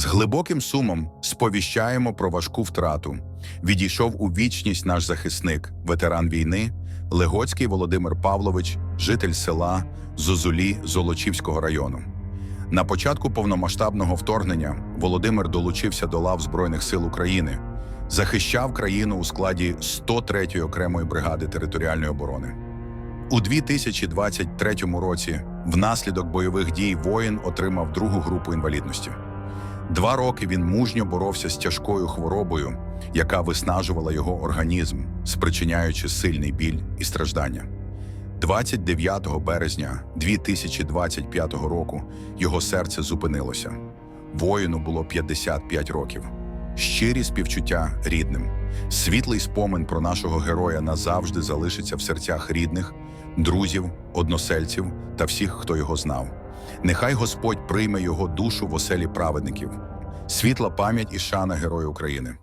З глибоким сумом сповіщаємо про важку втрату. Відійшов у вічність наш захисник, ветеран війни, Легоцький Володимир Павлович, житель села Зозулі Золочівського району. На початку повномасштабного вторгнення Володимир долучився до лав Збройних сил України, захищав країну у складі 103-ї окремої бригади територіальної оборони. У 2023 році внаслідок бойових дій воїн отримав другу групу інвалідності. Два роки він мужньо боровся з тяжкою хворобою, яка виснажувала його організм, спричиняючи сильний біль і страждання. 29 березня 2025 року його серце зупинилося. Воїну було 55 років. Щирі співчуття рідним. Світлий спомин про нашого героя назавжди залишиться в серцях рідних, друзів, односельців та всіх, хто його знав. Нехай Господь прийме його душу в оселі праведників. Світла пам'ять і шана Герою України.